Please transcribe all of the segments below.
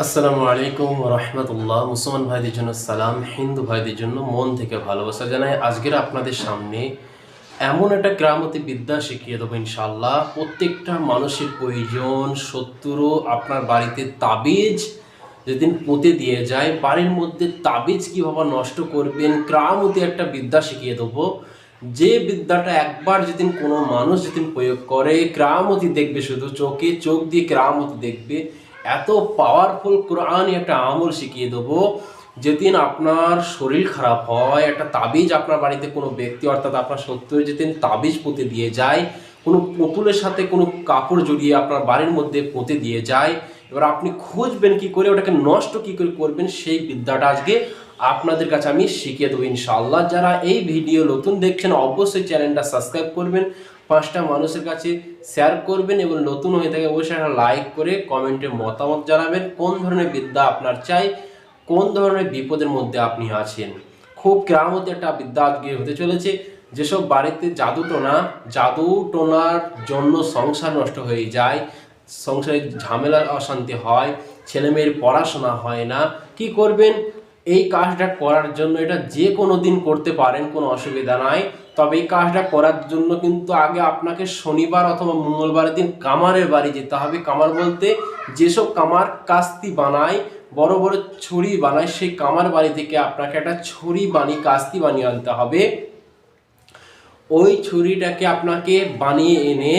আসসালামু আলাইকুম রহমতুল্লাহ। মুসলমান ভাইদের জন্য সালাম, হিন্দু ভাইদের জন্য মন থেকে ভালোবাসা জানাই। আজকের আপনাদের সামনে এমন একটা গ্রামতি বিদ্যা শিখিয়ে দেবো ইনশাল্লাহ প্রত্যেকটা মানুষের প্রয়োজন শত্রু আপনার বাড়িতে তাবিজ যেদিন পুঁতে দিয়ে যায়, বাড়ির মধ্যে তাবিজ কীভাবে নষ্ট করবেন, গ্রামতি একটা বিদ্যা শিখিয়ে দেবো। যে বিদ্যাটা একবার যেদিন কোনো মানুষ যেদিন প্রয়োগ করে, গ্রামতি দেখবে শুধু চোখে, চোখ দিয়ে গ্রামতি দেখবে। এত পাওয়ারফুল কোরআনই একটা আমল শিখিয়ে দেবো যেদিন আপনার শরীর খারাপ হয়, একটা তাবিজ আপনার বাড়িতে কোনো ব্যক্তি অর্থাৎ আপনার সত্য যেদিন তাবিজ পুঁতে দিয়ে যায়, কোনো পুতুলের সাথে কোনো কাপড় জড়িয়ে আপনার বাড়ির মধ্যে পুঁতে দিয়ে যায়, এবার আপনি খুঁজবেন কি করে, ওটাকে নষ্ট কি করে করবেন, সেই বিদ্যাটা আজকে আপনাদের কাছে আমি শিখিয়ে দেবো ইনশাআল্লাহ। যারা এই ভিডিও নতুন দেখছেন, অবশ্যই চ্যানেলটা সাবস্ক্রাইব করবেন পাঁচটা মানুষের কাছে শেয়ার করবেন এবং নতুন হয়ে থাকে অবশ্যই একটা লাইক করে কমেন্টে মতামত জানাবেন, কোন ধরনের বিদ্যা আপনার চাই, কোন ধরনের বিপদের মধ্যে আপনি আছেন। খুব কেরামতি একটা বিদ্যা আজকে হতে চলেছে, যেসব বাড়িতে জাদু টোনা, জাদু টোনার জন্য সংসার নষ্ট হয়ে যায়, সংসারে ঝামেলা, অশান্তি হয় ছেলে মেয়ের পড়াশোনা হয় না, কি করবেন? এই কাজটা করার জন্য এটা যে কোনো দিন করতে পারেন, কোনো অসুবিধা নাই। তবে এই কাজটা করার জন্য কিন্তু আগে আপনাকে শনিবার অথবা মঙ্গলবারের দিন কামারের বাড়ি যেতে হবে। কামার বলতে যেসব কামার কাস্তি বানায়, বড় বড় ছুরি বানায়, সেই কামার বাড়ি থেকে আপনাকে একটা ছুরি বানিয়ে, কাস্তি বানিয়ে আনতে হবে। ওই ছুরিটাকে আপনাকে বানিয়ে এনে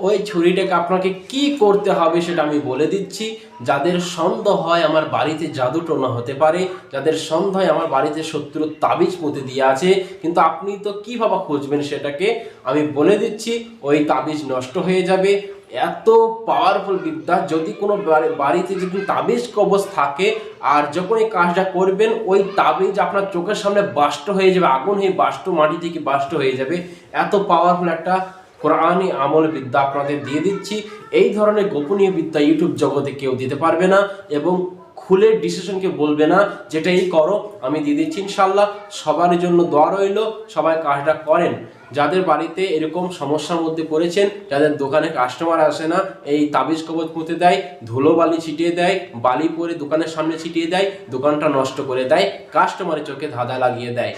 ওই ছুরিটাকে আপনাকে কি করতে হবে সেটা আমি বলে দিচ্ছি। যাদের সন্দেহ হয় আমার বাড়িতে জাদু টোনা হতে পারে, যাদের সন্দেহ হয় আমার বাড়িতে শত্রুর তাবিজ পুঁতে দিয়ে আছে, কিন্তু আপনি তো কীভাবে খুঁজবেন সেটাকে? আমি বলে দিচ্ছি, ওই তাবিজ নষ্ট হয়ে যাবে। এত পাওয়ারফুল বিদ্যা, যদি কোনো বাড়ি- বাড়িতে যদি তাবিজ কবচ থাকে, আর যখন এই কাজটা করবেন, ওই তাবিজ আপনার চোখের সামনে বাষ্ট হয়ে যাবে, আগুন হয়ে বাষ্ট মাটি থেকে বাষ্ট হয়ে যাবে। এত পাওয়ারফুল একটা কোরআনই আমল বিদ্যা আপনাদের দিয়ে দিচ্ছি। এই ধরনের গোপনীয় বিদ্যা ইউটিউব জগতে কেউ দিতে পারবে না এবং খুলে ডিসিশনকে বলবে না যেটা এই করো, আমি দিয়ে দিচ্ছি ইনশাল্লাহ সবার জন্য দোয়া রইল, সবাই কাজটা করেন। যাদের বাড়িতে এরকম সমস্যার মধ্যে পড়েছেন, যাদের দোকানে কাস্টমার আসে না, এই তাবিজ কবজ পুঁতে দেয়, ধুলো বালি ছিটিয়ে দেয়, বালি পরে দোকানের সামনে ছিটিয়ে দেয়, দোকানটা নষ্ট করে দেয় কাস্টমারের চোখে ধাঁধা লাগিয়ে দেয়।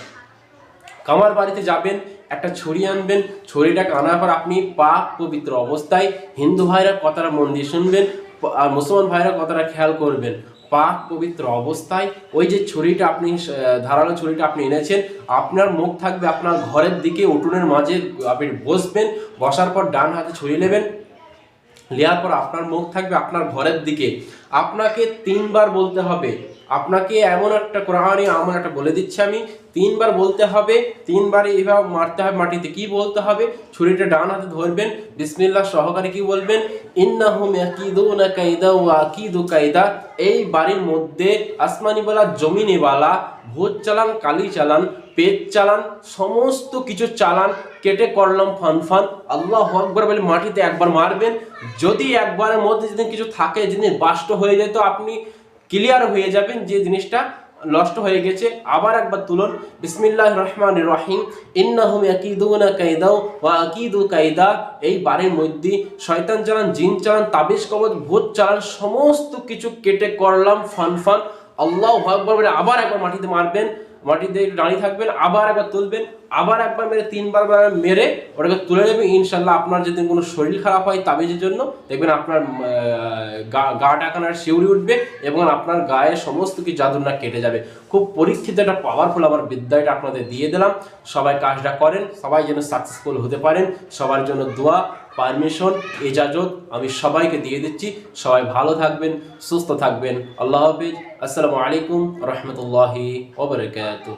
কামার বাড়িতে যাবেন, একটা ছড়ি আনবেন ছড়িটাকে আনার পর আপনি পাক পবিত্র অবস্থায় হিন্দু ভাইরা কথাটা মন দিয়ে শুনবেন, আর মুসলমান ভাইরা কথাটা খেয়াল করবেন। পাক পবিত্র অবস্থায় ওই যে ছড়িটা আপনি ধারালো ছড়িটা আপনি এনেছেন, আপনার মুখ থাকবে আপনার ঘরের দিকে, উঠোনের মাঝে আপনি বসবেন, বসার পর ডান হাতে ছড়ি নেবেন নেওয়ার পর আপনার মুখ থাকবে আপনার ঘরের দিকে। আপনাকে তিনবার বলতে হবে। আপনাকে এমন একটা কোরআনে এমন একটা বলে দিচ্ছি আমি। তিনবার বলতে হবে তিনবার এইভাবে মারতে হবে মাটিতে। কি বলতে হবে? ছুরিটা ডান হাতে ধরবেন, বিসমিল্লাহ সহকারে কি বলবেন? ইন্নাহুম ইয়াকিদুনা কাইদা ওয়া আকিদু কাইদা। এই বাড়ির মধ্যে আসমানি বালা, জমিনে বালা ভোজ চালান, কালি চালান, পেট চালান, সমস্ত কিছু চালান কেটে করলাম ফান ফান। আল্লাহ আকবর বলে মাটিতে একবার মারবেন। যদি একবারের মধ্যে যদি কিছু থাকে জিনিস বাষ্ট হয়ে যায়, তো আপনি ক্লিয়ার হয়ে যাবেন যে জিনিসটা নষ্ট হয়ে গেছে। আবার একবার তুলুন। বিসমিল্লাহ রহমান রহিম। ইন্নাহুম ইয়াকিদুনা কাইদাও ওয়া আকিদু কাইদা। এই বাড়ির মধ্যে শয়তান চালান, জিন চালান, তাবিজ কবজ, ভূত চালান, সমস্ত কিছু কেটে করলাম ফান ফান। আল্লাহ আকবর বলে আবার একবার মাটিতে মারবেন, মাটিতে দাঁড়িয়ে থাকবেন, আবার একবার তুলবেন, আবার একবার মেরে, তিনবার মেরে ওটাকে তুলে নেবেন ইনশাল্লাহ আপনার যদি কোনো শরীর খারাপ হয় তাবিজের জন্য, দেখবেন আপনার গা- টাকানার শিউরি উঠবে এবং আপনার গায়ে সমস্ত কিছু জাদুনা কেটে যাবে। খুব পরীক্ষিত একটা পাওয়ারফুল আমার বিদ্যাটা আপনাদের দিয়ে দিলাম। সবাই কাজটা করেন, সবাই যেন সাকসেসফুল হতে পারেন, সবার জন্য দোয়া। পারমিশন এজাজত আমি সবাইকে দিয়ে দিচ্ছি। সবাই ভালো থাকবেন, সুস্থ থাকবেন। আল্লাহ হাফিজ। আসসালামু আলাইকুম রহমতুল্লাহি ওবরাকাতুহ